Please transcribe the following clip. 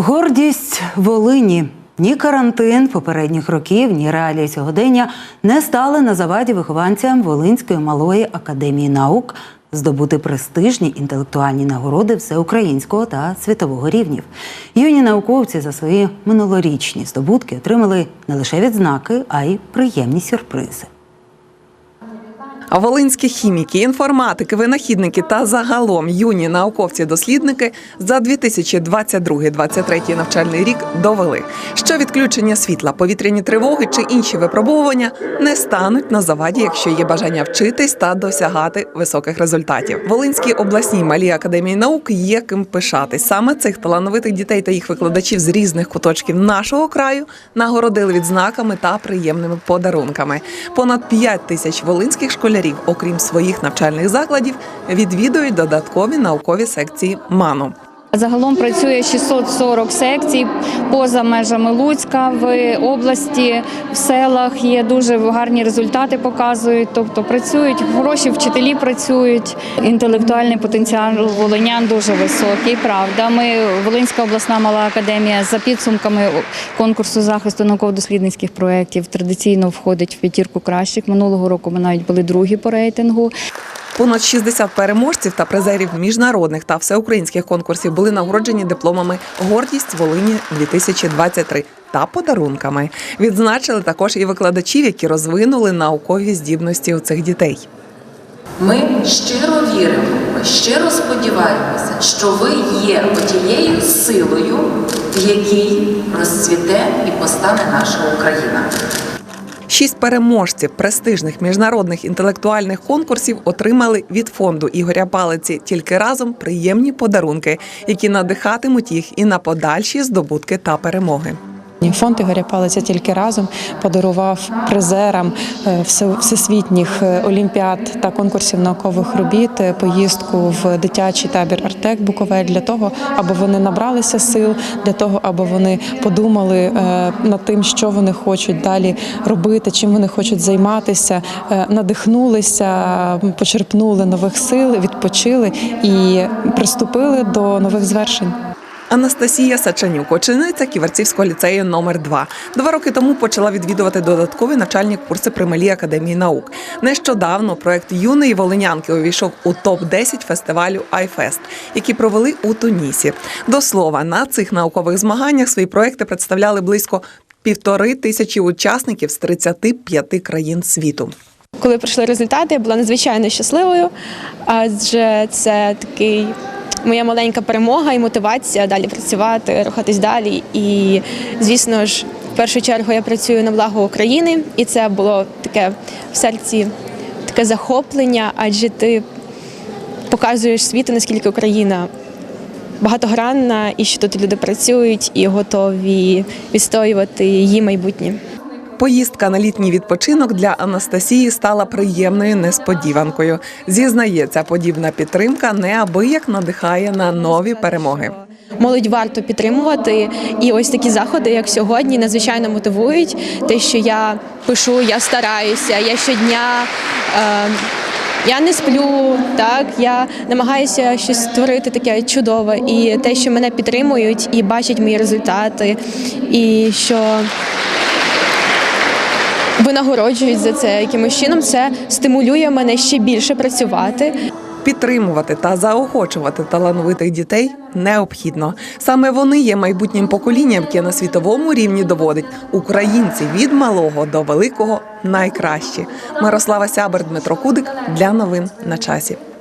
Гордість Волині. Ні карантин попередніх років, ні реалії сьогодення не стали на заваді вихованцям Волинської малої академії наук здобути престижні інтелектуальні нагороди всеукраїнського та світового рівнів. Юні науковці за свої минулорічні здобутки отримали не лише відзнаки, а й приємні сюрпризи. Волинські хіміки, інформатики, винахідники та загалом юні науковці-дослідники за 2022-2023 навчальний рік довели, що відключення світла, повітряні тривоги чи інші випробовування не стануть на заваді, якщо є бажання вчитись та досягати високих результатів. Волинській обласній малій академії наук є ким пишатись. Саме цих талановитих дітей та їх викладачів з різних куточків нашого краю нагородили відзнаками та приємними подарунками. Понад 5 тисяч волинських школярів, окрім своїх навчальних закладів, відвідують додаткові наукові секції МАНу. Загалом працює 640 секцій поза межами Луцька в області, в селах є дуже гарні результати, показують. Тобто працюють хороші вчителі, працюють. Інтелектуальний потенціал волинян дуже високий. Правда, ми Волинська обласна мала академія за підсумками конкурсу захисту науково-дослідницьких проєктів традиційно входить в п'ятірку кращих. Минулого року ми навіть були другі по рейтингу. Понад 60 переможців та призерів міжнародних та всеукраїнських конкурсів були нагороджені дипломами Гордість Волині 2023 та подарунками. Відзначили також і викладачів, які розвинули наукові здібності у цих дітей. Ми щиро віримо, ми щиро сподіваємося, що ви є отією силою, в якій розцвіте і постане наша Україна. Шість переможців престижних міжнародних інтелектуальних конкурсів отримали від фонду Ігоря Палиці тільки разом приємні подарунки, які надихатимуть їх і на подальші здобутки та перемоги. Фонд Ігоря Палиця тільки разом подарував призерам е, всесвітніх е, олімпіад та конкурсів наукових робіт е, поїздку в дитячий табір Артек Буковель для того, аби вони набралися сил, для того, аби вони подумали над тим, що вони хочуть далі робити, чим вони хочуть займатися, надихнулися, почерпнули нових сил, відпочили і приступили до нових звершень. Анастасія Сачанюк, учениця Ківерцівського ліцею номер 2 Два роки тому почала відвідувати додаткові навчальні курси при Малій академії наук. Нещодавно проект юної волинянки увійшов у топ 10 фестивалю iFest, які провели у Тунісі. До слова, на цих наукових змаганнях свої проекти представляли близько півтори тисячі учасників з 35 країн світу. Коли прийшли результати, я була надзвичайно щасливою, адже це такий моя маленька перемога і мотивація далі працювати, рухатись далі. І, звісно ж, в першу чергу я працюю на благо України, і це було таке в серці таке захоплення, адже ти показуєш світу, наскільки Україна багатогранна, і що тут люди працюють і готові відстоювати її майбутнє. Поїздка на літній відпочинок для Анастасії стала приємною несподіванкою. Зізнається, подібна підтримка неабияк надихає на нові перемоги. Молодь варто підтримувати, і ось такі заходи, як сьогодні, надзвичайно мотивують. Те, що я пишу, я стараюся, я щодня. Е, я не сплю, так я намагаюся щось створити таке чудове, і те, що мене підтримують і бачать мої результати, і що винагороджують за це якимось чином, це стимулює мене ще більше працювати. Підтримувати та заохочувати талановитих дітей необхідно. Саме вони є майбутнім поколінням, яке на світовому рівні доводить українці від малого до великого найкращі. Мирослава Сябер, Дмитро Кудик для новин на часі.